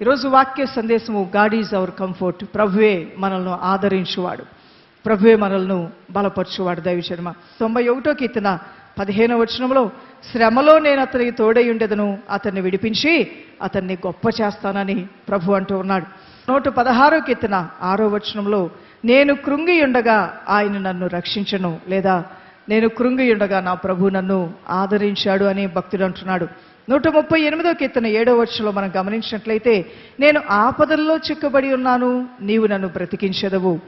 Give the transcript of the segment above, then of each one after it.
ఈరోజు వాక్య సందేశము గాడ్ ఈజ్ అవర్ కంఫర్ట్ ప్రభువే మనల్ని ఆదరించువాడు. ప్రభువే మనల్ని బలపరచువాడు దైవశర్మ తొంభై ఒకటో కీర్తన పదిహేనవ వచనంలో శ్రమలో నేను అతనికి తోడై ఉండేదను అతన్ని విడిపించి అతన్ని గొప్ప చేస్తానని ప్రభు అంటూ ఉన్నాడు. నూట పదహారో కీర్తన ఆరో వచనంలో నేను కృంగి ఉండగా ఆయన నన్ను రక్షించను లేదా నేను కృంగి ఉండగా నా ప్రభు నన్ను ఆదరించాడు అని భక్తుడు అంటున్నాడు. నూట ముప్పై ఎనిమిదో కీర్తన ఏడో వర్షంలో మనం గమనించినట్లయితే నేను ఆపదల్లో చిక్కబడి ఉన్నాను నీవు నన్ను బ్రతికించదవు.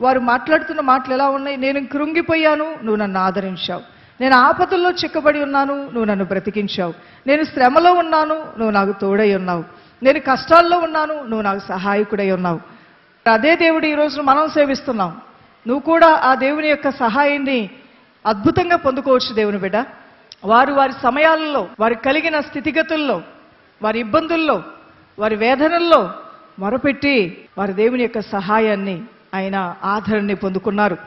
వారు మాట్లాడుతున్న మాటలు ఎలా ఉన్నాయి? నేను కృంగిపోయాను నువ్వు నన్ను ఆదరించావు. నేను ఆపదల్లో చిక్కబడి ఉన్నాను నువ్వు నన్ను బ్రతికించావు. నేను శ్రమలో ఉన్నాను నువ్వు నాకు తోడై ఉన్నావు. నేను కష్టాల్లో ఉన్నాను నువ్వు నాకు సహాయకుడై ఉన్నావు. అదే దేవుడు ఈ రోజున మనం సేవిస్తున్నాం. నువ్వు కూడా ఆ దేవుని యొక్క సహాయాన్ని అద్భుతంగా పొందుకోవచ్చు దేవుని బిడ్డ. వారు వారి సమయాలలో వారు కలిగిన స్థితిగతుల్లో వారి ఇబ్బందుల్లో వారి వేదనల్లో మొరపెట్టి వారి దేవుని యొక్క సహాయాన్ని ఆయన ఆదరణని పొందుకున్నారు.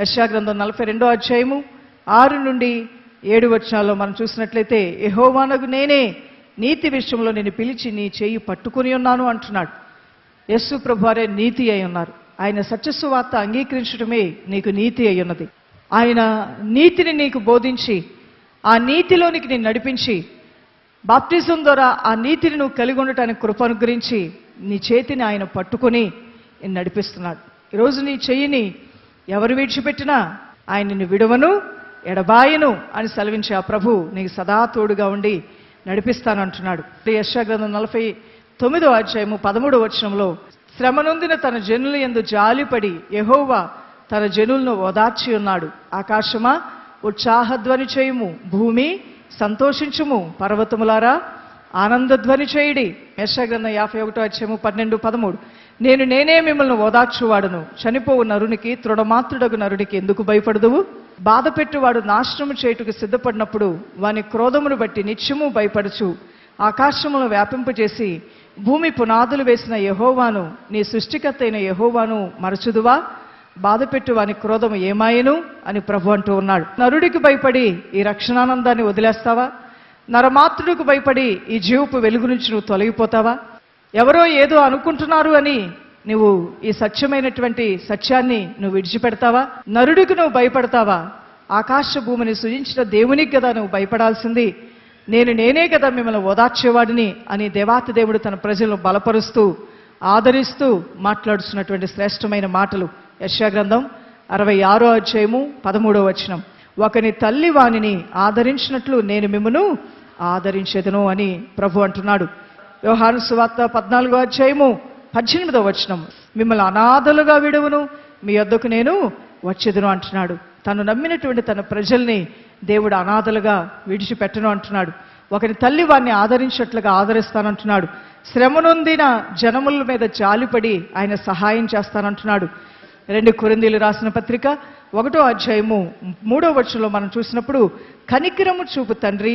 యశాగ్రంథం నలభై రెండో అధ్యాయము ఆరు నుండి ఏడు వచనాల్లో మనం చూసినట్లయితే యహోవానకు నేనే నీతి విషయంలో నేను పిలిచి నీ చేయి పట్టుకుని ఉన్నాను అంటున్నాడు. యస్సు ప్రభువారే నీతి అయి ఉన్నారు. ఆయన సత్యస్సు వార్త అంగీకరించడమే నీకు నీతి అయి ఉన్నది. ఆయన నీతిని నీకు బోధించి ఆ నీతిలోనికి నేను నడిపించి బాప్టిజం ద్వారా ఆ నీతిని నువ్వు కలిగి ఉండటానికి కృప అనుగ్రహించి నీ చేతిని ఆయన పట్టుకొని నడిపిస్తున్నాడు. ఈరోజు నీ చెయ్యిని ఎవరు విడిచిపెట్టినా ఆయన నిన్ను విడవను ఎడబాయను అని సెలవించే ఆ ప్రభు నీకు సదా తోడుగా ఉండి నడిపిస్తానంటున్నాడు. యశాగ్రంథం నలభై తొమ్మిదో అధ్యాయము పదమూడో వచనంలో శ్రమనొందిన తన జనుల ఎందు జాలిపడి యహోవా తన జనులను ఓదార్చి ఉన్నాడు. ఆకాశమా? ఉత్సాహధ్వని చేయుము భూమి సంతోషించుము. పర్వతములారా ఆనందధ్వని చేయుడి. యశాగ్రంథం యాభై ఒకటో అధ్యయము పన్నెండు పదమూడు. నేను నేనే మిమ్మల్ని ఓదార్చువాడును. చనిపోవు నరునికి తృణమాతృడగు నరునికి ఎందుకు భయపడదువు? బాధ పెట్టువాడు నాశనము చేయుటకు సిద్ధపడినప్పుడు వాని క్రోధమును బట్టి నిత్యము భయపడుచు. ఆకాశమును వ్యాపింపజేసి భూమి పునాదులు వేసిన యహోవాను నీ సృష్టికర్త అయిన యహోవాను మరచుదువా? బాధపెట్టు వాని క్రోధము ఏమాయను? అని ప్రభు అంటూ ఉన్నాడు. నరుడికి భయపడి ఈ రక్షణానందాన్ని వదిలేస్తావా? నరమాత్రుడికి భయపడి ఈ జీవపు వెలుగు నుంచి నువ్వు తొలగిపోతావా? ఎవరో ఏదో అనుకుంటున్నారు అని నువ్వు ఈ సత్యమైనటువంటి సత్యాన్ని నువ్వు విడిచిపెడతావా? నరుడికి నువ్వు భయపడతావా? ఆకాశ భూమిని సృజించిన దేవునికి కదా నువ్వు భయపడాల్సింది. నేను నేనే కదా మిమ్మల్ని ఓదార్చేవాడిని అని దేవాతి దేవుడు తన ప్రజలను బలపరుస్తూ ఆదరిస్తూ మాట్లాడుతున్నటువంటి శ్రేష్టమైన మాటలు. యశాగ్రంథం అరవై ఆరో అధ్యాయము పదమూడో వచనం. ఒకని తల్లి వానిని ఆదరించినట్లు నేను మిమ్మను ఆదరించేదను అని ప్రభు అంటున్నాడు. వ్యవహార సువార్త పద్నాలుగో అధ్యాయము పద్దెనిమిదో వచనం. మిమ్మల్ని అనాథలుగా విడువును మీ వద్దకు నేను వచ్చేదను అంటున్నాడు. తను నమ్మినటువంటి తన ప్రజల్ని దేవుడు అనాథలుగా విడిచిపెట్టను అంటున్నాడు. ఒకరి తల్లి వారిని ఆదరించినట్లుగా ఆదరిస్తానంటున్నాడు శ్రమనొందిన జనముల మీద జాలిపడి ఆయన సహాయం చేస్తానంటున్నాడు రెండు కొరిందీలు రాసిన పత్రిక ఒకటో అధ్యాయము మూడో వచ్చంలో మనం చూసినప్పుడు కనికిరము చూపు తండ్రి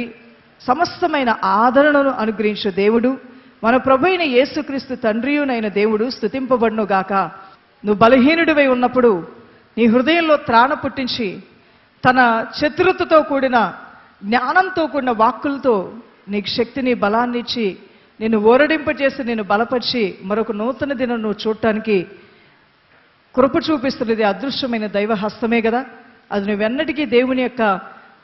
సమస్తమైన ఆదరణను అనుగ్రహించే దేవుడు. మన ప్రభు అయిన యేసుక్రీస్తు తండ్రియునైన దేవుడు స్థుతింపబడునుగాక నువ్వు బలహీనుడివై ఉన్నప్పుడు నీ హృదయంలో త్రాణ పుట్టించి తన చతురతతో కూడిన జ్ఞానంతో కూడిన వాక్కులతో నీకు శక్తిని బలాన్నిచ్చి నిన్ను ఓరడింపజేసి నిన్ను బలపరిచి మరొక నూతన దినం నువ్వు చూడటానికి కృప చూపిస్తున్నది అదృశ్యమైన దైవ హస్తమే కదా. అది నువ్వెన్నటికీ దేవుని యొక్క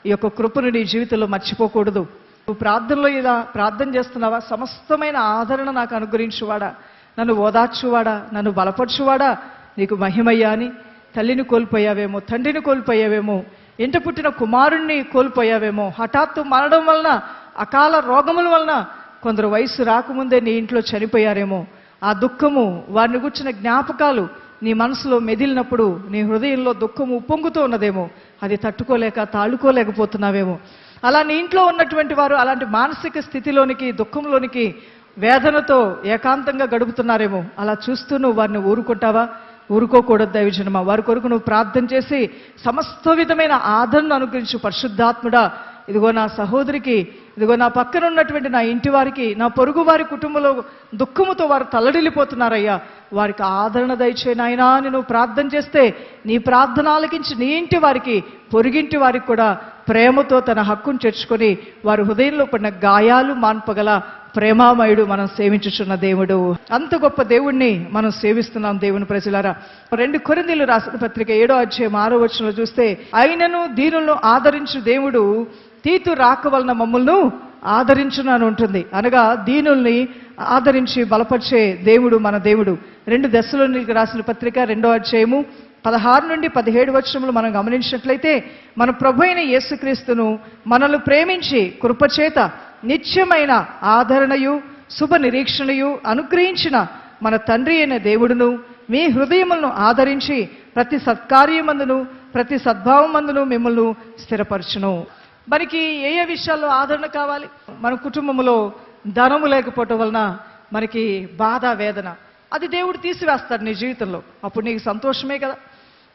ఈ యొక్క కృపను నీ జీవితంలో మర్చిపోకూడదు. నువ్వు ప్రార్థనలో ఇలా ప్రార్థన చేస్తున్నావా? సమస్తమైన ఆదరణ నాకు అనుగ్రహించువాడా? నన్ను ఓదార్చువాడా? నన్ను బలపరచువాడా? నీకు మహిమయ్యా అని తల్లిని కోల్పోయావేమో తండ్రిని కోల్పోయావేమో ఇంట పుట్టిన కుమారుణ్ణి కోల్పోయావేమో హఠాత్తు మరణం వలన అకాల రోగముల వలన కొందరు వయసు రాకముందే నీ ఇంట్లో చనిపోయారేమో. ఆ దుఃఖము వారిని గుర్చిన జ్ఞాపకాలు నీ మనసులో మెదిలినప్పుడు నీ హృదయంలో దుఃఖం ఉప్పొంగుతూ ఉన్నదేమో. అది తట్టుకోలేక తాళుకోలేకపోతున్నావేమో. అలా నీ ఇంట్లో ఉన్నటువంటి వారు అలాంటి మానసిక స్థితిలోనికి దుఃఖంలోనికి వేదనతో ఏకాంతంగా గడుపుతున్నారేమో. అలా చూస్తూ నువ్వు వారిని ఊరుకుంటావా? ఊరుకోకూడదు దైవజనమా. వారి కొరకు నువ్వు ప్రార్థన చేసి సమస్త విధమైన ఆదరణ అనుగ్రహించు పరిశుద్ధాత్ముడా. ఇదిగో నా సహోదరికి ఇదిగో నా పక్కన ఉన్నటువంటి నా ఇంటి వారికి నా పొరుగు వారి కుటుంబంలో దుఃఖముతో వారు తల్లడిల్లిపోతున్నారయ్యా. వారికి ఆదరణ దయచే నాయనా. అని నువ్వు ప్రార్థన చేస్తే నీ ప్రార్థన ఆలకించి నీ ఇంటి వారికి పొరుగింటి వారికి కూడా ప్రేమతో తన హక్కును చేర్చుకొని వారి హృదయంలో పడిన గాయాలు మాన్పగల ప్రేమామయుడు మనం సేవించుచున్న దేవుడు. అంత గొప్ప దేవుణ్ణి మనం సేవిస్తున్నాం దేవుని ప్రజలారా. రెండు కొరిందీలు రాసిన పత్రిక ఏడో అధ్యాయం ఆరో వచనంలో చూస్తే అయినను దీనులను ఆదరించు దేవుడు తీతు రాక వలన మమ్మల్ని ఆదరించునని ఉంటుంది. అనగా దీనుల్ని ఆదరించి బలపరిచే దేవుడు మన దేవుడు. రెండు దశలోనికి రాసిన పత్రిక రెండో అధ్యాయము పదహారు నుండి పదిహేడు వచనములు మనం గమనించినట్లయితే మన ప్రభు అయిన యేసుక్రీస్తును మనల్ని ప్రేమించి కృపచేత నిత్యమైన ఆదరణయు శుభ నిరీక్షణయు అనుగ్రహించిన మన తండ్రి అయిన దేవుడును మీ హృదయములను ఆదరించి ప్రతి సత్కార్యమందును ప్రతి సద్భావమందును మిమ్మల్ని స్థిరపరచును. మనకి ఏ ఏ విషయాల్లో ఆదరణ కావాలి? మన కుటుంబంలో ధనము లేకపోవటం వలన మనకి బాధ వేదన. అది దేవుడు తీసివేస్తాడు నీ జీవితంలో. అప్పుడు నీకు సంతోషమే కదా.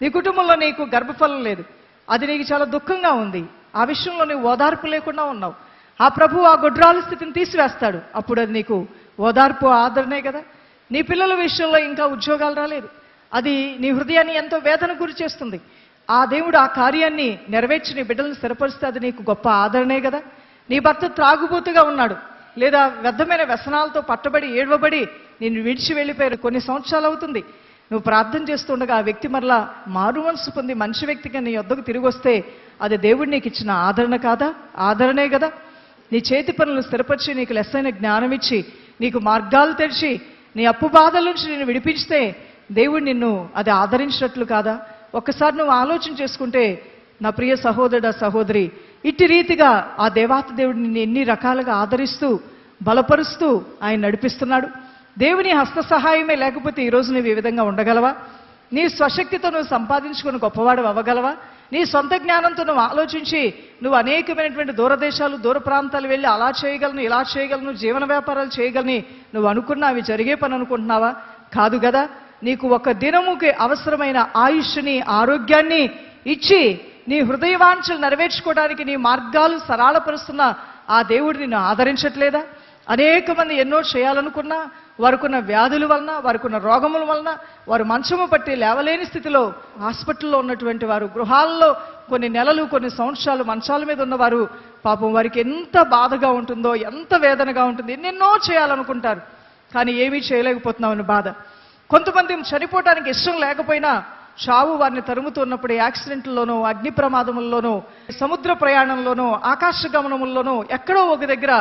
నీ కుటుంబంలో నీకు గర్భఫలం లేదు. అది నీకు చాలా దుఃఖంగా ఉంది. ఆ విషయంలో నీవు ఓదార్పు లేకుండా ఉన్నావు. ఆ ప్రభు ఆ గొడ్రాల స్థితిని తీసివేస్తాడు. అప్పుడు అది నీకు ఓదార్పు ఆదరణే కదా. నీ పిల్లల విషయంలో ఇంకా ఉద్యోగాలు రాలేదు. అది నీ హృదయాన్ని ఎంతో వేదన గురి చేస్తుంది. ఆ దేవుడు ఆ కార్యాన్ని నెరవేర్చి నీ బిడ్డలను స్థిరపరిస్తే అది నీకు గొప్ప ఆదరణే కదా. నీ భర్త త్రాగుబోతుగా ఉన్నాడు. లేదా వ్యర్థమైన వ్యసనాలతో పట్టబడి ఏడవబడి నేను విడిచి వెళ్ళిపోయారు. కొన్ని సంవత్సరాలు అవుతుంది. నువ్వు ప్రార్థన చేస్తుండగా ఆ వ్యక్తి మరలా మారు మనసు పొంది మంచి వ్యక్తిగా నీ వద్దకు తిరిగి వస్తే అది దేవుడు నీకు ఇచ్చిన ఆదరణ కాదా? ఆదరణే కదా. నీ చేతి పనులు స్థిరపరిచి నీకు లెస్సైన జ్ఞానం ఇచ్చి నీకు మార్గాలు తెరిచి నీ అప్పు బాధల నుంచి నేను విడిపించితే దేవుడు నిన్ను అది ఆదరించినట్లు కాదా? ఒక్కసారి నువ్వు ఆలోచన చేసుకుంటే నా ప్రియ సహోదరుడ సహోదరి ఇట్టి రీతిగా ఆ దేవాత దేవుడు నిన్ను ఎన్ని రకాలుగా ఆదరిస్తూ బలపరుస్తూ ఆయన నడిపిస్తున్నాడు. దేవుని హస్త సహాయమే లేకపోతే ఈరోజు నువ్వు ఈ విధంగా ఉండగలవా? నీ స్వశక్తితో నువ్వు సంపాదించుకుని గొప్పవాడు అవ్వగలవా? నీ సొంత జ్ఞానంతో నువ్వు ఆలోచించి నువ్వు అనేకమైనటువంటి దూరదేశాలు దూర ప్రాంతాలు వెళ్ళి అలా చేయగలను ఇలా చేయగలను జీవన వ్యాపారాలు చేయగలని నువ్వు అనుకున్నా అవి జరిగే పని అనుకుంటున్నావా? కాదు కదా. నీకు ఒక దినముకి అవసరమైన ఆయుష్ని ఆరోగ్యాన్ని ఇచ్చి నీ హృదయవాంఛలు నెరవేర్చుకోవడానికి నీ మార్గాలు సరళపరుస్తున్న ఆ దేవుడు నిన్ను ఆదరించట్లేదా? అనేక మంది ఎన్నో చేయాలనుకున్నా వారికున్న వ్యాధుల వలన వారికున్న రోగముల వలన వారు మంచము పట్టి లేవలేని స్థితిలో హాస్పిటల్లో ఉన్నటువంటి వారు గృహాల్లో కొన్ని నెలలు కొన్ని సంవత్సరాలు మంచాల మీద ఉన్నవారు పాపం వారికి ఎంత బాధగా ఉంటుందో ఎంత వేదనగా ఉంటుంది ఎన్నెన్నో చేయాలనుకుంటారు. కానీ ఏమీ చేయలేకపోతున్నామని బాధ. కొంతమంది చనిపోవటానికి ఇష్టం లేకపోయినా చావు వారిని తరుముతున్నప్పుడు యాక్సిడెంట్లోనూ అగ్ని ప్రమాదముల్లోనూ సముద్ర ప్రయాణంలోనూ ఆకాశ గమనముల్లోనూ ఎక్కడో ఒక దగ్గర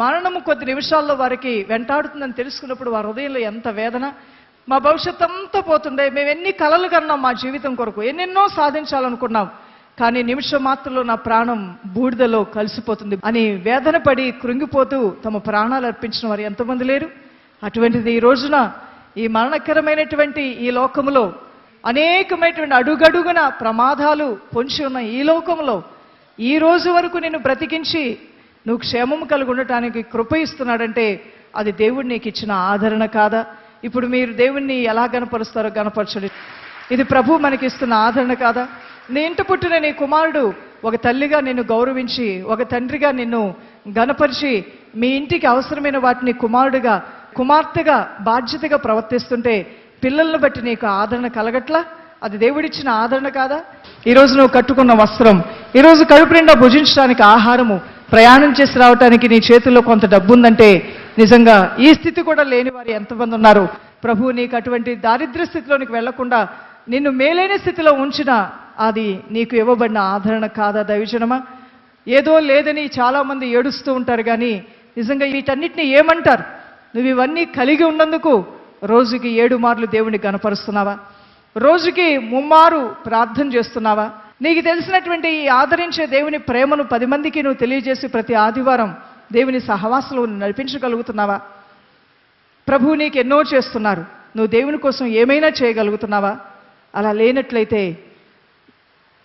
మరణము కొద్ది నిమిషాల్లో వారికి వెంటాడుతుందని తెలుసుకున్నప్పుడు వారి హృదయంలో ఎంత వేదన. మా భవిష్యత్ అంతా పోతుంది మేము ఎన్ని కలలు కన్నాం మా జీవితం కొరకు. ఎన్నెన్నో సాధించాలనుకున్నాం. కానీ నిమిషం మాత్రంలో నా ప్రాణం బూడిదలో కలిసిపోతుంది అని వేదన పడి కృంగిపోతూ తమ ప్రాణాలు అర్పించిన వారు ఎంతమంది లేరు. అటువంటిది ఈ రోజున ఈ మరణకరమైనటువంటి ఈ లోకములో అనేకమైనటువంటి అడుగడుగున ప్రమాదాలు పొంచి ఉన్న ఈ లోకంలో ఈ రోజు వరకు నేను బ్రతికించి నువ్వు క్షేమము కలిగి ఉండటానికి కృప ఇస్తున్నాడంటే అది దేవుడు నీకు ఇచ్చిన ఆదరణ కాదా? ఇప్పుడు మీరు దేవుణ్ణి ఎలా గనపరుస్తారో గనపరచండి ఇది ప్రభు మనకి ఇస్తున్న ఆదరణ కాదా? నీ ఇంట పుట్టిన నీ కుమారుడు ఒక తల్లిగా నిన్ను గౌరవించి ఒక తండ్రిగా నిన్ను గనపరిచి మీ ఇంటికి అవసరమైన వాటిని కుమారుడిగా కుమార్తెగా బాధ్యతగా ప్రవర్తిస్తుంటే పిల్లలను బట్టి నీకు ఆదరణ కలగట్లా? అది దేవుడిచ్చిన ఆదరణ కాదా? ఈరోజు నువ్వు కట్టుకున్న వస్త్రం ఈరోజు కడుపు నిండా భుజించడానికి ఆహారము ప్రయాణం చేసి రావడానికి నీ చేతుల్లో కొంత డబ్బు ఉందంటే నిజంగా ఈ స్థితి కూడా లేని వారు ఎంతమంది ఉన్నారు? ప్రభు నీకు అటువంటి దారిద్ర్య స్థితిలోనికి వెళ్ళకుండా నిన్ను మేలైన స్థితిలో ఉంచిన అది నీకు ఇవ్వబడిన ఆదరణ కాదా దైవజనమా? ఏదో లేదని చాలామంది ఏడుస్తూ ఉంటారు కానీ నిజంగా వీటన్నిటిని ఏమంటారు? నువ్వు ఇవన్నీ కలిగి ఉన్నందుకు రోజుకి ఏడు మార్లు దేవుని గనపరుస్తున్నావా రోజుకి ముమ్మారు ప్రార్థన చేస్తున్నావా? నీకు తెలిసినటువంటి ఈ ఆదరించే దేవుని ప్రేమను పది మందికి నువ్వు తెలియజేసి ప్రతి ఆదివారం దేవుని సహవాసంలో నడిపించగలుగుతున్నావా? ప్రభువు నీకు ఎన్నో చేస్తున్నారు. నువ్వు దేవుని కోసం ఏమైనా చేయగలుగుతున్నావా? అలా లేనట్లయితే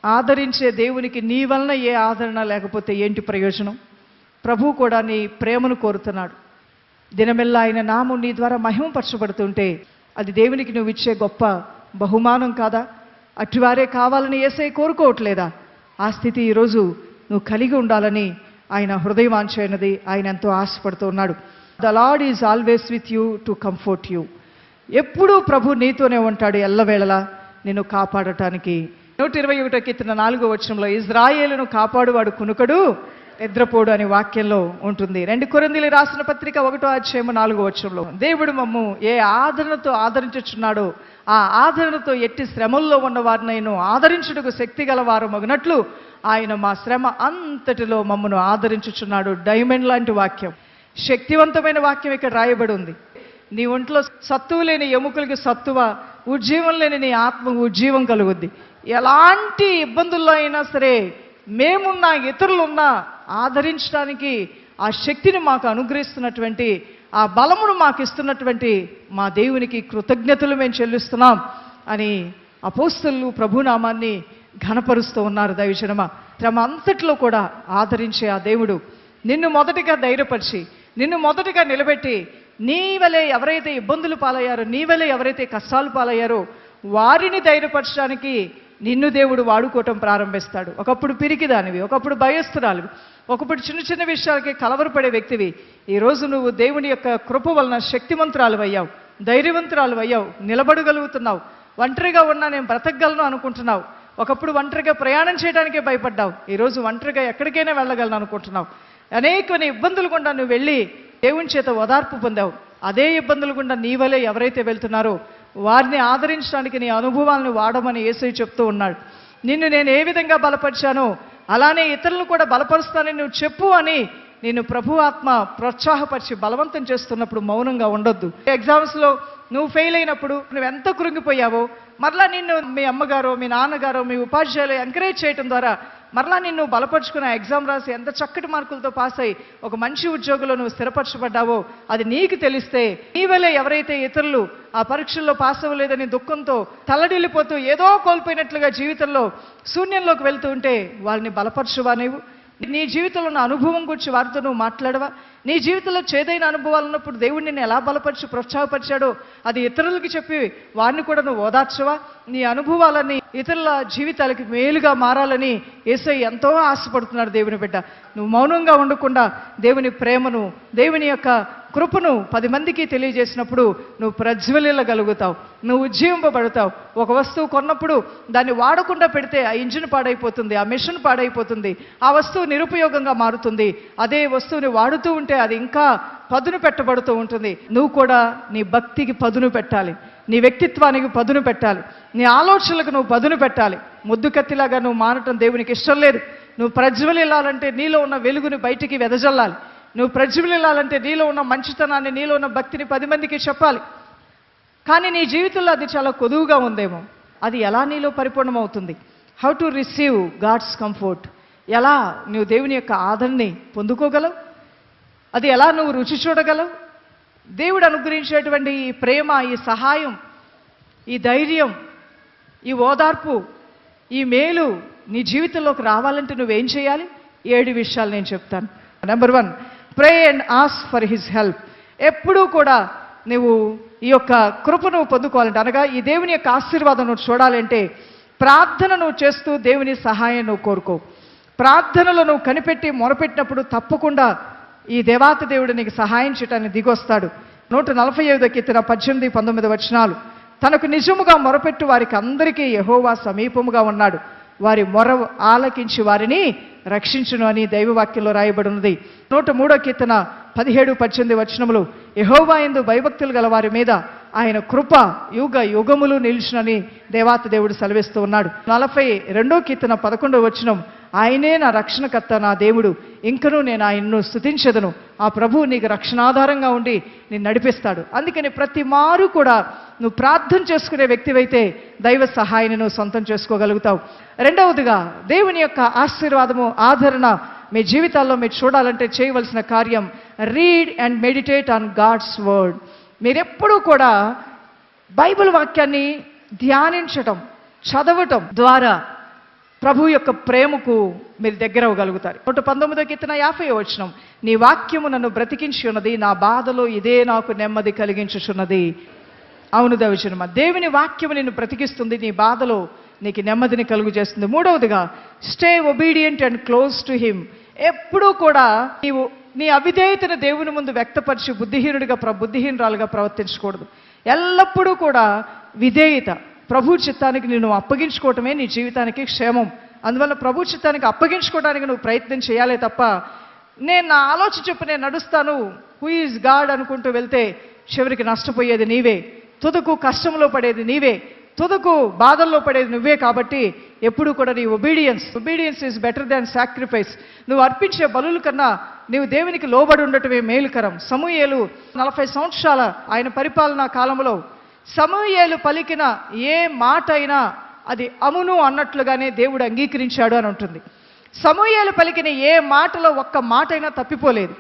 ఆదరించే దేవునికి నీ వలన ఏ ఆదరణ లేకపోతే ఏంటి ప్రయోజనం? ప్రభు కూడా నీ ప్రేమను కోరుతున్నాడు. దినమెల్లా ఆయన నామం నీ ద్వారా మహిమపరచబడుతుంటే అది దేవునికి నువ్వు ఇచ్చే గొప్ప బహుమానం కాదా? అటువారే కావాలని ఏసై కోరుకోవట్లేదా? ఆ స్థితి ఈరోజు నువ్వు కలిగి ఉండాలని ఆయన హృదయవాంఛైనది ఆయన ఎంతో ఆశపడుతూ ఉన్నాడు. The Lord is always with you to comfort you ఎప్పుడూ ప్రభు నీతోనే ఉంటాడు ఎల్లవేళలా నిన్ను కాపాడటానికి. నూట ఇరవై ఒకటో కీర్తన నాలుగో వచనంలో ఇజ్రాయేలును కాపాడువాడు కునుకడు నిద్రపోడు అనే వాక్యంలో ఉంటుంది. రెండు కొరందీలు రాసిన పత్రిక ఒకటో అధ్యాయము నాలుగో వచ్చంలో దేవుడు మమ్ము ఏ ఆదరణతో ఆదరించుచున్నాడో ఆ ఆదరణతో ఎట్టి శ్రమల్లో ఉన్నవారినైను ఆదరించుటకు శక్తి గలవారు మగినట్లు ఆయన మా శ్రమ అంతటిలో మమ్మను ఆదరించుచున్నాడు. డైమండ్ లాంటి వాక్యం. శక్తివంతమైన వాక్యం ఇక్కడ రాయబడి ఉంది. నీ ఒంట్లో సత్తువు లేని ఎముకలకి సత్తువ ఉజ్జీవం లేని నీ ఆత్మకు ఉజ్జీవం కలుగుద్ది. ఎలాంటి ఇబ్బందుల్లో అయినా సరే మేమున్నా ఇతరులున్నా ఆదరించడానికి ఆ శక్తిని మాకు అనుగ్రహిస్తున్నటువంటి ఆ బలమును మాకు ఇస్తున్నటువంటి మా దేవునికి కృతజ్ఞతలు మేము చెల్లిస్తున్నాం అని అపోస్తులు ప్రభునామాన్ని ఘనపరుస్తూ ఉన్నారు. దైవజనమ శ్రమ అంతట్లో కూడా ఆదరించే ఆ దేవుడు. నిన్ను మొదటిగా ధైర్యపరిచి నిన్ను మొదటిగా నిలబెట్టి నీ వలె ఎవరైతే ఇబ్బందులు పాలయ్యారో నీ వలె ఎవరైతే కష్టాలు పాలయ్యారో వారిని ధైర్యపరచడానికి నిన్ను దేవుడు వాడుకోవటం ప్రారంభిస్తాడు. ఒకప్పుడు పిరికిదానివి ఒకప్పుడు భయస్థురాలివి ఒకప్పుడు చిన్న చిన్న విషయాలకి కలవరపడే వ్యక్తివి. ఈరోజు నువ్వు దేవుని యొక్క కృప వలన శక్తిమంతురాలు అయ్యావు ధైర్యవంతురాలు అయ్యావు నిలబడగలుగుతున్నావు. ఒంటరిగా ఉన్నా నేను బ్రతకగలను అనుకుంటున్నావు. ఒకప్పుడు ఒంటరిగా ప్రయాణం చేయడానికే భయపడ్డావు. ఈరోజు ఒంటరిగా ఎక్కడికైనా వెళ్ళగలను అనుకుంటున్నావు. అనేక ఇబ్బందులు గుండా నువ్వు వెళ్ళి దేవుని చేత ఓదార్పు పొందావు. అదే ఇబ్బందులు గుండా నీ వలె ఎవరైతే వెళ్తున్నారో వారిని ఆదరించడానికి నీ అనుభవాలను వాడమని ఏసై చెప్తూ ఉన్నాడు. నిన్ను నేను ఏ విధంగా బలపరిచానో అలానే ఇతరులను కూడా బలపరుస్తానని నువ్వు చెప్పు అని నేను ప్రభు ఆత్మ ప్రోత్సాహపరిచి బలవంతం చేస్తున్నప్పుడు మౌనంగా ఉండొద్దు. ఎగ్జామ్స్లో నువ్వు ఫెయిల్ అయినప్పుడు నువ్వు ఎంత కృంగిపోయావో మరలా నిన్ను మీ అమ్మగారో మీ నాన్నగారో మీ ఉపాధ్యాయులు ఎంకరేజ్ చేయడం ద్వారా మరలా నిన్ను బలపరుచుకున్న ఎగ్జామ్ రాసి ఎంత చక్కటి మార్కులతో పాస్ అయ్యి ఒక మంచి ఉద్యోగంలో నువ్వు స్థిరపరచబడ్డావో అది నీకు తెలిస్తే నీ ఎవరైతే ఇతరులు ఆ పరీక్షల్లో పాస్ అవ్వలేదని దుఃఖంతో తలడిల్లిపోతూ ఏదో కోల్పోయినట్లుగా జీవితంలో శూన్యంలోకి వెళ్తూ ఉంటే వాళ్ళని బలపరచువా నీవు? నీ జీవితంలో ఉన్న అనుభవం గురించి వారితో నువ్వు మాట్లాడవా? నీ జీవితంలో చేదైన అనుభవాలు ఉన్నప్పుడు దేవుడు నిన్ను ఎలా బలపరిచి ప్రోత్సాహపరిచాడో అది ఇతరులకి చెప్పి వారిని కూడా నువ్వు ఓదార్చవా? నీ అనుభవాలని ఇతరుల జీవితాలకి మేలుగా మారాలని ఏసై ఎంతో ఆశపడుతున్నాడు దేవుని బిడ్డ. నువ్వు మౌనంగా ఉండకుండా దేవుని ప్రేమను దేవుని యొక్క కృపను పది మందికి తెలియజేసినప్పుడు నువ్వు ప్రజ్వలిల్లగలుగుతావు నువ్వు ఉజ్జీవింపబడతావు. ఒక వస్తువు కొన్నప్పుడు దాన్ని వాడకుండా పెడితే ఆ ఇంజిన్ పాడైపోతుంది ఆ మిషన్ పాడైపోతుంది ఆ వస్తువు నిరుపయోగంగా మారుతుంది. అదే వస్తువుని వాడుతూ ఉంటే అది ఇంకా పదును పెట్టబడుతూ ఉంటుంది. నువ్వు కూడా నీ భక్తికి పదును పెట్టాలి. నీ వ్యక్తిత్వానికి పదును పెట్టాలి. నీ ఆలోచనలకు నువ్వు పదును పెట్టాలి. ముద్దు కత్తిలాగా నువ్వు మారటం దేవునికి ఇష్టం లేదు. నువ్వు ప్రజ్వలిల్లాలంటే నీలో ఉన్న వెలుగుని బయటికి వెదజల్లాలి. నువ్వు ప్రజ్వలిల్లాలంటే నీలో ఉన్న మంచితనాన్ని నీలో ఉన్న భక్తిని పది మందికి చెప్పాలి. కానీ నీ జీవితంలో అది చాలా కొదువుగా ఉందేమో. అది ఎలా నీలో పరిపూర్ణమవుతుంది? How to receive God's comfort ఎలా నువ్వు దేవుని యొక్క ఆదరణని పొందుకోగలవు? అది ఎలా నువ్వు రుచి చూడగలవు? దేవుడు అనుగ్రహించేటువంటి ఈ ప్రేమ ఈ సహాయం ఈ ధైర్యం ఈ ఓదార్పు ఈ మేలు నీ జీవితంలోకి రావాలంటే నువ్వేం చేయాలి? ఏడు విషయాలు నేను చెప్తాను. Number one pray and ask for his help ఎప్పుడూ కూడా నువ్వు ఈ యొక్క కృప నువ్వు పొందుకోవాలంటే అనగా ఈ దేవుని యొక్క ఆశీర్వాదం నువ్వు చూడాలంటే ప్రార్థన నువ్వు చేస్తూ దేవుని సహాయం నువ్వు కోరుకో. ప్రార్థనలో నువ్వు కనిపెట్టి మొరపెట్టినప్పుడు తప్పకుండా ఈ దేవాత దేవుడు నీకు సహాయం చేయటానికి దిగొస్తాడు. నూట నలభై ఐదో కీర్తన పద్దెనిమిది పంతొమ్మిది వచనాలు. తనకు నిజముగా మొరపెట్టు వారికి అందరికీ యహోవా సమీపముగా ఉన్నాడు. వారి మొర ఆలకించి వారిని రక్షించును అని దైవవాక్యంలో రాయబడి ఉన్నది నూట మూడో కీర్తన పదిహేడు పద్దెనిమిది వచనములు. యహోవా ఎందు భయభక్తులు గల వారి మీద ఆయన కృప యుగ యుగములు నిలిచినని దేవాత దేవుడు సెలవిస్తూ ఉన్నాడు. నలభై రెండో కీర్తన పదకొండో వచనం. ఆయనే నా రక్షణకర్త నా దేవుడు. ఇంకనూ నేను ఆయన్ను స్థుతించదను ఆ ప్రభువు నీకు రక్షణాధారంగా ఉండి నేను నడిపిస్తాడు. అందుకని ప్రతి మారు కూడా నువ్వు ప్రార్థన చేసుకునే వ్యక్తివైతే దైవ సహాయాన్ని నువ్వు సొంతం చేసుకోగలుగుతావు. రెండవదిగా దేవుని యొక్క ఆశీర్వాదము ఆదరణ మీ జీవితాల్లో మీరు చూడాలంటే చేయవలసిన కార్యం read and meditate on God's word మీరెప్పుడూ కూడా బైబిల్ వాక్యాన్ని ధ్యానించటం చదవటం ద్వారా ప్రభు యొక్క ప్రేమకు మీరు దగ్గర అవ్వగలుగుతారు నూట పంతొమ్మిదో కీర్తన యాభై వచ్చినం నీ వాక్యము నన్ను బ్రతికించి ఉన్నది నా బాధలో ఇదే నాకు నెమ్మది కలిగించుచున్నది. అవును దవిచనమ దేవుని వాక్యము నిన్ను బ్రతికిస్తుంది నీ బాధలో నీకు నెమ్మదిని కలుగు చేస్తుంది మూడవదిగా stay obedient and close to him. ఎప్పుడూ కూడా నీవు నీ అవిధేయతను దేవుని ముందు వ్యక్తపరిచి బుద్ధిహీనుడిగా ప్ర బుద్ధిహీనురాలుగా ప్రవర్తించకూడదు. ఎల్లప్పుడూ కూడా విధేయత ప్రభు చిత్తానికి నేను అప్పగించుకోవటమే నీ జీవితానికి క్షేమం. అందువల్ల ప్రభు చిత్తానికి అప్పగించుకోవడానికి నువ్వు ప్రయత్నం చేయాలే తప్ప నేను నా ఆలోచన చెప్పు నేను నడుస్తాను. హూ ఈజ్ గాడ్ అనుకుంటూ వెళ్తే చివరికి నష్టపోయేది నీవే. తుదకు కష్టంలో పడేది నీవే. తుదకు బాధల్లో పడేది నువ్వే కాబట్టి ఎప్పుడు కూడా నీ obedience obedience is better than sacrifice నువ్వు అర్పించే బలుల కన్నా నీవు దేవునికి లోబడి ఉండటమే మేలుకరం. సమూయేలు నలభై సంవత్సరాల ఆయన పరిపాలనా కాలంలో సమూయేలు పలికిన ఏ మాట అయినా అది అమును అన్నట్లుగానే దేవుడు అంగీకరించాడు అని ఉంటుంది. సమూయేలు పలికిన ఏ మాటలో ఒక్క మాట అయినా తప్పిపోలేదు.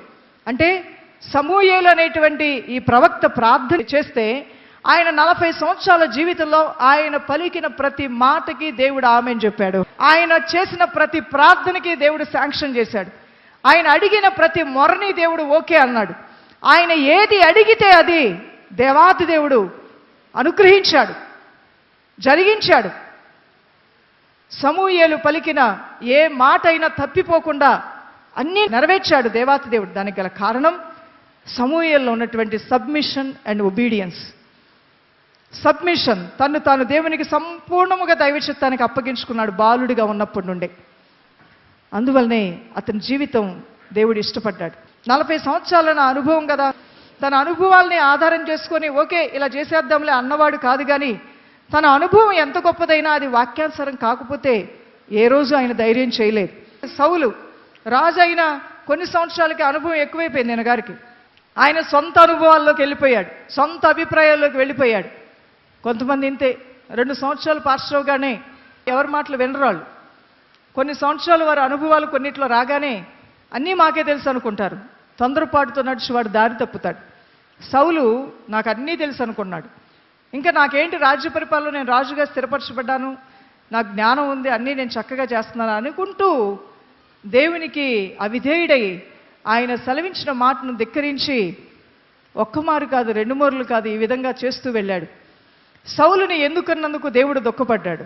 అంటే సమూయేలు అనేటువంటి ఈ ప్రవక్త ప్రార్థన చేస్తే ఆయన నలభై సంవత్సరాల జీవితంలో ఆయన పలికిన ప్రతి మాటకి దేవుడు ఆమెను చెప్పాడు. ఆయన చేసిన ప్రతి ప్రార్థనకి దేవుడు శాంక్షన్ చేశాడు. ఆయన అడిగిన ప్రతి మొరని దేవుడు ఓకే అన్నాడు. ఆయన ఏది అడిగితే అది దేవాతి దేవుడు అనుగ్రహించాడు. జరిగించాడు. సమూయేలు పలికిన ఏ మాట అయినా తప్పిపోకుండా అన్నీ నెరవేర్చాడు దేవాతి దేవుడు. దానికి గల కారణం సమూయేల్లో ఉన్నటువంటి సబ్మిషన్ అండ్ ఒబీడియన్స్ సబ్మిషన్ తను తాను దేవునికి సంపూర్ణముగా దైవచిత్తానికి అప్పగించుకున్నాడు బాలుడిగా ఉన్నప్పటి నుండే. అందువల్లనే అతని జీవితం దేవుడు ఇష్టపడ్డాడు. నలభై సంవత్సరాల నా అనుభవం కదా. తన అనుభవాల్ని ఆధారం చేసుకొని ఓకే ఇలా చేసేద్దాంలే అన్నవాడు కాదు కానీ తన అనుభవం ఎంత గొప్పదైనా అది వాక్యానుసరం కాకపోతే ఏ రోజు ఆయన ధైర్యం చేయలేదు. సౌలు రాజు అయిన కొన్ని సంవత్సరాలకి అనుభవం ఎక్కువైపోయింది నేను గారికి ఆయన సొంత అనుభవాల్లోకి వెళ్ళిపోయాడు సొంత అభిప్రాయాల్లోకి వెళ్ళిపోయాడు. కొంతమంది ఇంతే రెండు సంవత్సరాలు పాస్టర్ అవగానే ఎవరి మాటలు వినరాళ్ళు. కొన్ని సంవత్సరాలు వారి అనుభవాలు కొన్నిట్లో రాగానే అన్నీ మాకే తెలుసు అనుకుంటారు. తొందరపాటుతో నడిచి వాడు దారి తప్పుతాడు. సౌలు నాకు అన్నీ తెలుసు అనుకున్నాడు. ఇంకా నాకేంటి రాజ్య పరిపాలన నేను రాజుగా స్థిరపరచబడ్డాను? నాకు జ్ఞానం ఉంది అన్నీ నేను చక్కగా చేస్తున్నాను అనుకుంటూ దేవునికి అవిధేయుడై ఆయన సెలవించిన మాటను ధిక్కరించి ఒక్క మారు కాదు రెండు మార్లు కాదు ఈ విధంగా చేస్తూ వెళ్ళాడు. సౌలుని ఎందుకన్నందుకు దేవుడు దుఃఖపడ్డాడు.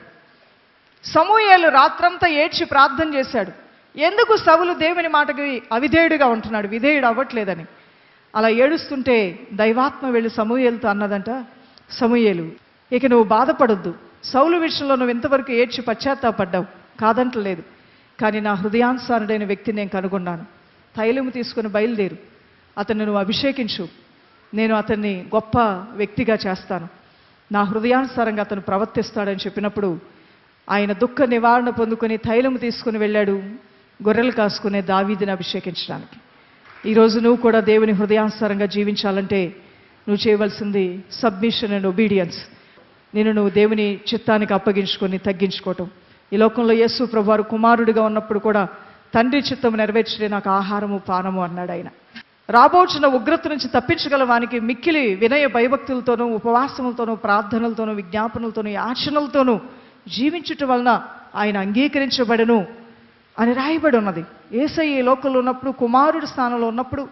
సమూహేలు రాత్రంతా ఏడ్చి ప్రార్థన చేశాడు. ఎందుకు సవులు దేవుని మాటకి అవిధేయుడిగా ఉంటున్నాడు? విధేయుడు అవ్వట్లేదని. అలా ఏడుస్తుంటే దైవాత్మ వెళ్ళి సమూయేలుతో అన్నదంట సమూయేలు ఇక నువ్వు బాధపడొద్దు. సౌలు విషయంలో నువ్వు ఇంతవరకు ఏడ్చి పశ్చాత్తాపడ్డావు. కాదంటలేదు. కానీ నా హృదయానుసారుడైన వ్యక్తిని నేను కనుగొన్నాను. తైలము తీసుకుని బయలుదేరు. అతన్ని నువ్వు అభిషేకించు. నేను అతన్ని గొప్ప వ్యక్తిగా చేస్తాను. నా హృదయానుసారంగా అతను ప్రవర్తిస్తాడని చెప్పినప్పుడు ఆయన దుఃఖ నివారణ పొందుకొని తైలము తీసుకుని వెళ్ళాడు గొర్రెలు కాసుకునే దావీదిని అభిషేకించడానికి. ఈరోజు నువ్వు కూడా దేవుని హృదయానుసారంగా జీవించాలంటే నువ్వు చేయవలసింది సబ్మిషన్ అండ్ ఒబీడియన్స్ నేను నువ్వు దేవుని చిత్తానికి అప్పగించుకొని తగ్గించుకోవటం. ఈ లోకంలో యేసు ప్రభువారు కుమారుడిగా ఉన్నప్పుడు కూడా తండ్రి చిత్తం నెరవేర్చడే నాకు ఆహారము పానము అన్నాడు ఆయన. రాబోచున్న ఉగ్రత నుంచి తప్పించగల వానికి మిక్కిలి వినయ భయభక్తులతోనూ ఉపవాసములతోనూ ప్రార్థనలతోనూ విజ్ఞాపనలతోనూ యాచనలతోనూ జీవించుట వలన ఆయన అంగీకరించబడను. అని రాయబడి ఉన్నది. ఏసై ఈ లోకంలో ఉన్నప్పుడు కుమారుడి స్థానంలో ఉన్నప్పుడు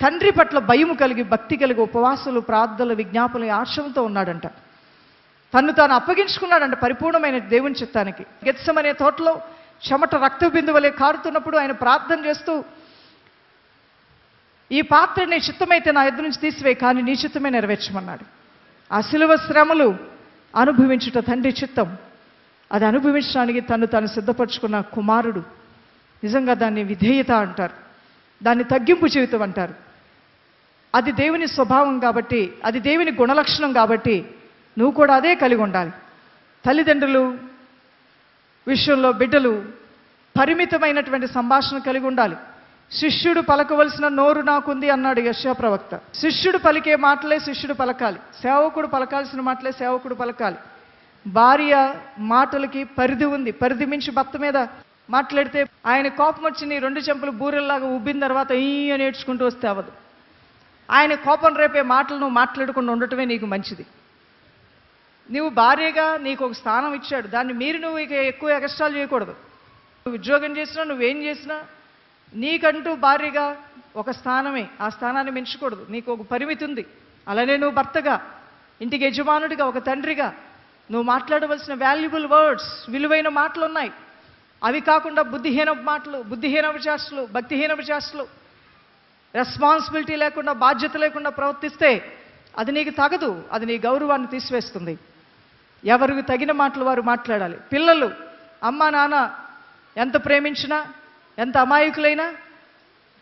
తండ్రి పట్ల భయము కలిగి భక్తి కలిగి ఉపవాసాలు ప్రార్థనలు విజ్ఞాపనలు ఆశ్రమంతో ఉన్నాడంట. తను తాను అప్పగించుకున్నాడంట పరిపూర్ణమైన దేవుని చిత్తానికి. గెత్సమనే తోటలో చెమట రక్త బిందువలే కారుతున్నప్పుడు ఆయన ప్రార్థన చేస్తూ ఈ పాత్ర నీ చిత్తమైతే నా ఎదురు నుంచి తీసివే కానీ నీ చిత్తమే నెరవేర్చమన్నాడు. ఆ శిలువ శ్రమలు అనుభవించుట తండ్రి చిత్తం. అది అనుభవించడానికి తను తాను సిద్ధపరచుకున్న కుమారుడు నిజంగా దాన్ని విధేయత అంటారు. దాన్ని తగ్గింపు జీవితం అంటారు. అది దేవుని స్వభావం కాబట్టి అది దేవుని గుణలక్షణం కాబట్టి నువ్వు కూడా అదే కలిగి ఉండాలి. తల్లిదండ్రులు విషయంలో బిడ్డలు పరిమితమైనటువంటి సంభాషణ కలిగి ఉండాలి. శిష్యుడు పలకవలసిన నోరు నాకుంది అన్నాడు యశ్యా ప్రవక్త. శిష్యుడు పలికే మాటలే శిష్యుడు పలకాలి. సేవకుడు పలకాల్సిన మాటలే సేవకుడు పలకాలి. భార్య మాటలకి పరిధి ఉంది. పరిధి మించి భర్త మీద మాట్లాడితే ఆయన కోపం వచ్చి నీ రెండు చెంపలు బూరెల్లాగా ఉబ్బిన తర్వాత ఈ అని ఏడ్చుకుంటూ వస్తే అవ్వదు. ఆయన కోపం రేపే మాటలు నువ్వు మాట్లాడకుండా ఉండటమే నీకు మంచిది. నువ్వు భార్యగా నీకు ఒక స్థానం ఇచ్చాడు. దాన్ని మీరు నువ్వు ఇక ఎక్కువ ఎగస్ట్రాలు చేయకూడదు. నువ్వు ఉద్యోగం చేసినా నువ్వేం చేసినా నీకంటూ భార్యగా ఒక స్థానమే. ఆ స్థానాన్ని మించకూడదు. నీకు ఒక పరిమితి ఉంది. అలానే నువ్వు భర్తగా ఇంటికి యజమానుడిగా ఒక తండ్రిగా నువ్వు మాట్లాడవలసిన వాల్యుబుల్ వర్డ్స్ విలువైన మాటలు ఉన్నాయి అవి కాకుండా బుద్ధిహీన మాటలు బుద్ధిహీన విచారణలు భక్తిహీన విచారణలు రెస్పాన్సిబిలిటీ లేకుండా బాధ్యత లేకుండా ప్రవర్తిస్తే అది నీకు తగదు అది నీ గౌరవాన్ని తీసివేస్తుంది. ఎవరికి తగిన మాటలు వారు మాట్లాడాలి. పిల్లలు అమ్మ నాన్న ఎంత ప్రేమించినా ఎంత అమాయకులైనా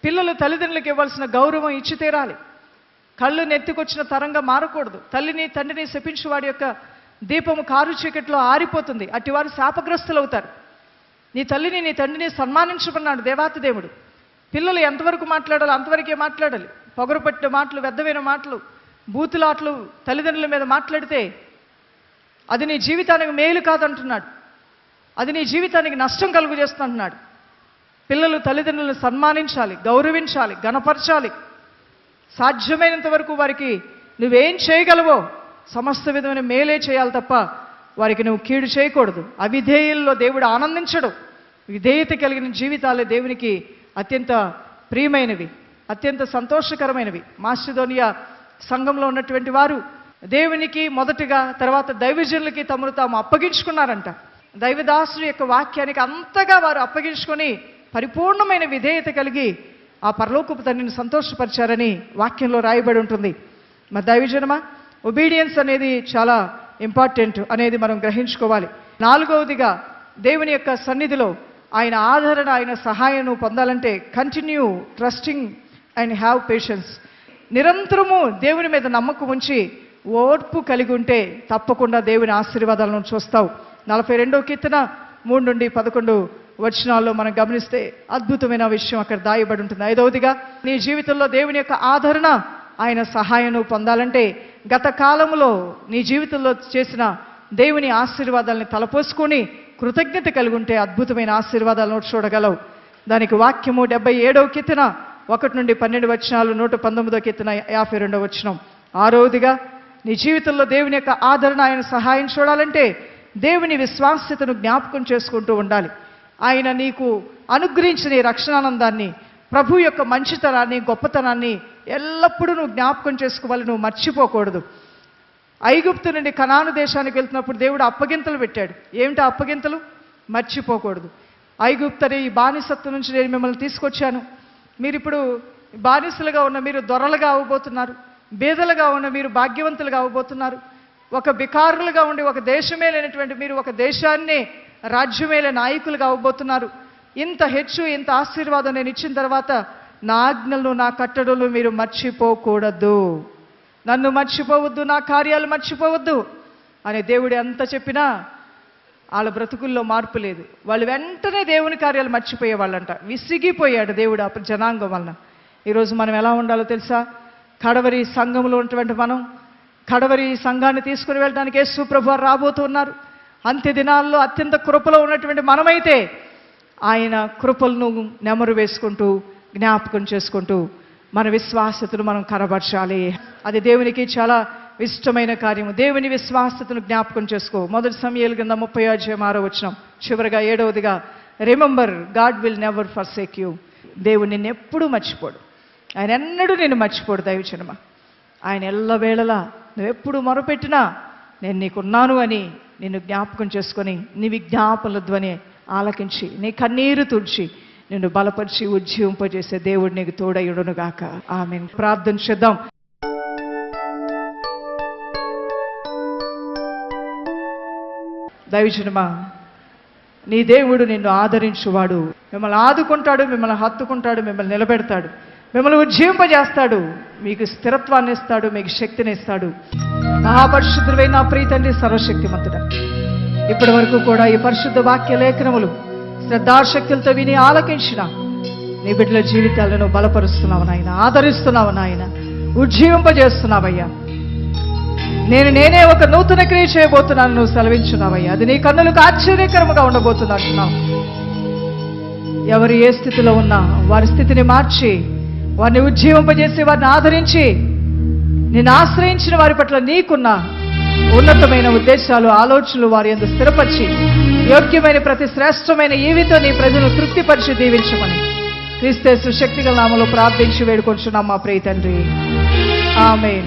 పిల్లలు తల్లిదండ్రులకు ఇవ్వాల్సిన గౌరవం ఇచ్చి తీరాలి. కళ్ళు నెత్తికొచ్చిన తరంగా మారకూడదు. తల్లిని తండ్రిని శపించి వాడి యొక్క దీపము కారు చీకట్లో ఆరిపోతుంది. అట్టి వారు శాపగ్రస్తులవుతారు. నీ తల్లిని నీ తండ్రిని సన్మానించమన్నాడు దేవాతి దేవుడు. పిల్లలు ఎంతవరకు మాట్లాడాలో అంతవరకే మాట్లాడాలి. పొగరు పట్టిన మాటలు పెద్దవైన మాటలు బూతులాటలు తల్లిదండ్రుల మీద మాట్లాడితే అది నీ జీవితానికి మేలు కాదంటున్నాడు. అది నీ జీవితానికి నష్టం కలుగు చేస్తుంటున్నాడు పిల్లలు తల్లిదండ్రులను సన్మానించాలి గౌరవించాలి గణపరచాలి సాధ్యమైనంత వరకు వారికి నువ్వేం చేయగలవో సమస్త విధమైన మేలే చేయాలి తప్ప వారికి నువ్వు కీడు చేయకూడదు. అవిధేయుల్లో దేవుడు ఆనందించడు. విధేయత కలిగిన జీవితాలే దేవునికి అత్యంత ప్రియమైనవి అత్యంత సంతోషకరమైనవి. మాసిదోనియా సంఘంలో ఉన్నటువంటి వారు దేవునికి మొదటగా తర్వాత దైవజనులకి తమను తాము అప్పగించుకున్నారంట. దైవదాసుడు యొక్క వాక్యానికి అంతగా వారు అప్పగించుకొని పరిపూర్ణమైన విధేయత కలిగి ఆ పరలోకపు తండ్రిని సంతోషపరిచారని వాక్యంలో రాయబడి ఉంటుంది. మరి దైవజనమా? ఒబీడియన్స్ అనేది చాలా ఇంపార్టెంట్ అనేది మనం గ్రహించుకోవాలి. నాలుగవదిగా దేవుని యొక్క సన్నిధిలో ఆయన ఆదరణ ఆయన సహాయం పొందాలంటే continue trusting and have patience నిరంతరము దేవుని మీద నమ్మకం ఉంచి ఓర్పు కలిగి ఉంటే తప్పకుండా దేవుని ఆశీర్వాదాలను చూస్తావు. నలభై రెండో కీర్తన మూడు నుండి పదకొండు వచనాల్లో మనం గమనిస్తే అద్భుతమైన విషయం అక్కడ దాయబడి ఉంటుంది. ఐదవదిగా నీ జీవితంలో దేవుని యొక్క ఆదరణ ఆయన సహాయం నువ్వు పొందాలంటే గత కాలంలో నీ జీవితంలో చేసిన దేవుని ఆశీర్వాదాలని తలపోసుకొని కృతజ్ఞత కలిగి ఉంటే అద్భుతమైన ఆశీర్వాదాలను చూడగలవు. దానికి వాక్యము డెబ్బై ఏడవ కెత్తిన ఒకటి నుండి పన్నెండు వచనాలు నూట పంతొమ్మిదో కెత్తిన యాభై రెండవ వచనం. ఆరవదిగా నీ జీవితంలో దేవుని యొక్క ఆదరణ ఆయన సహాయం చూడాలంటే దేవుని విశ్వాస్యతను జ్ఞాపకం చేసుకుంటూ ఉండాలి. ఆయన నీకు అనుగ్రహించిన ఈ రక్షణానందాన్ని ప్రభు యొక్క మంచితనాన్ని గొప్పతనాన్ని ఎల్లప్పుడూ నువ్వు జ్ఞాపకం చేసుకోవాలి నువ్వు మర్చిపోకూడదు. ఐగుప్తు నుండి కనాను దేశానికి వెళ్తున్నప్పుడు దేవుడు అప్పగింతలు పెట్టాడు. ఏమిటి అప్పగింతలు? మర్చిపోకూడదు. ఐగుప్తని ఈ బానిసత్వం నుంచి నేను మిమ్మల్ని తీసుకొచ్చాను. మీరు ఇప్పుడు బానిసలుగా ఉన్న మీరు దొరలుగా అవ్వబోతున్నారు బేదలుగా ఉన్న మీరు భాగ్యవంతులుగా అవ్వబోతున్నారు ఒక బికారులుగా ఉండి ఒక దేశమే లేనటువంటి మీరు ఒక దేశాన్ని రాజ్యమేలే నాయకులుగా అవ్వబోతున్నారు ఇంత హెచ్చు ఇంత ఆశీర్వాదం నేను ఇచ్చిన తర్వాత నా ఆజ్ఞలు నా కట్టడలు మీరు మర్చిపోకూడదు. నన్ను మర్చిపోవద్దు నా కార్యాలు మర్చిపోవద్దు అని దేవుడు ఎంత చెప్పినా వాళ్ళ బ్రతుకుల్లో మార్పు లేదు. వాళ్ళు వెంటనే దేవుని కార్యాలు మర్చిపోయే వాళ్ళంట విసిగిపోయాడు దేవుడు ఆ జనాంగం వలన. ఈరోజు మనం ఎలా ఉండాలో తెలుసా? కడవరి సంఘంలో ఉన్నటువంటి మనం కడవరి సంఘాన్ని తీసుకుని వెళ్ళడానికి యేసు ప్రభు రాబోతున్నారు అంత్య దినాల్లో అత్యంత కృపలో ఉన్నటువంటి మనమైతే ఆయన కృపలను నెమరు వేసుకుంటూ జ్ఞాపకం చేసుకుంటూ మన విశ్వాసతను మనం కనబరచాలి. అది దేవునికి చాలా ఇష్టమైన కార్యము. దేవుని విశ్వాసతను జ్ఞాపకం చేసుకో. మొదటి సమయాలు కింద ముప్పై అధ్యాయం ఆరో వచ్చినాం చివరిగా ఏడవదిగా remember God will never forsake you దేవుడు నిన్ను ఎప్పుడూ మర్చిపోడు. ఆయన ఎన్నడూ నిన్ను మర్చిపోడు దైవచనమ ఆయన ఎల్లవేళలా నువ్వెప్పుడు మొరపెట్టినా నేను నీకున్నాను అని నిన్ను జ్ఞాపకం చేసుకొని నీ విజ్ఞాపనల ధ్వని ఆలకించి నీ కన్నీరు తుడిచి నిన్ను బలపరిచి ఉజ్జీవింపజేసే దేవుడు నీకు తోడయుడును గాక ఆమె ప్రార్థన చేద్దాం. దైవజనమా నీ దేవుడు నిన్ను ఆదరించువాడు. మిమ్మల్ని ఆదుకుంటాడు మిమ్మల్ని హత్తుకుంటాడు మిమ్మల్ని నిలబెడతాడు. మిమ్మల్ని ఉజ్జీవింపజేస్తాడు. మీకు స్థిరత్వాన్ని ఇస్తాడు మీకు శక్తిని ఇస్తాడు. మహాపరిశుద్ధుడైన ప్రీతండి సర్వశక్తిమంతుడ. ఇప్పటి వరకు కూడా ఈ పరిశుద్ధ వాక్య లేఖనములు శ్రద్ధాశక్తులతో విని ఆలకించిన. నీ బిడ్డల జీవితాలను బలపరుస్తున్నావు నాయన ఆదరిస్తున్నావు నాయన ఉజ్జీవింపజేస్తున్నావయ్యా. నేను నేనే ఒక నూతన క్రియ చేయబోతున్నాను నువ్వు సెలవించున్నావయ్యా. అది నీ కన్నులకు ఆశ్చర్యకరముగా ఉండబోతున్నట్టున్నావు. ఎవరు ఏ స్థితిలో ఉన్నా వారి స్థితిని మార్చి వారిని ఉజ్జీవింపజేసి వారిని ఆదరించి నేను ఆశ్రయించిన వారి పట్ల నీకున్న ఉన్నతమైన ఉద్దేశాలు ఆలోచనలు వారి ఎందు స్థిరపరిచి యోగ్యమైన ప్రతి శ్రేష్టమైన ఈవితో నీ ప్రజలు తృప్తిపరిచి దీవించమని క్రీస్తే శక్తిగల నామలో ప్రార్థించి వేడుకొంచున్నాం మా ప్రియ తండ్రి. ఆమె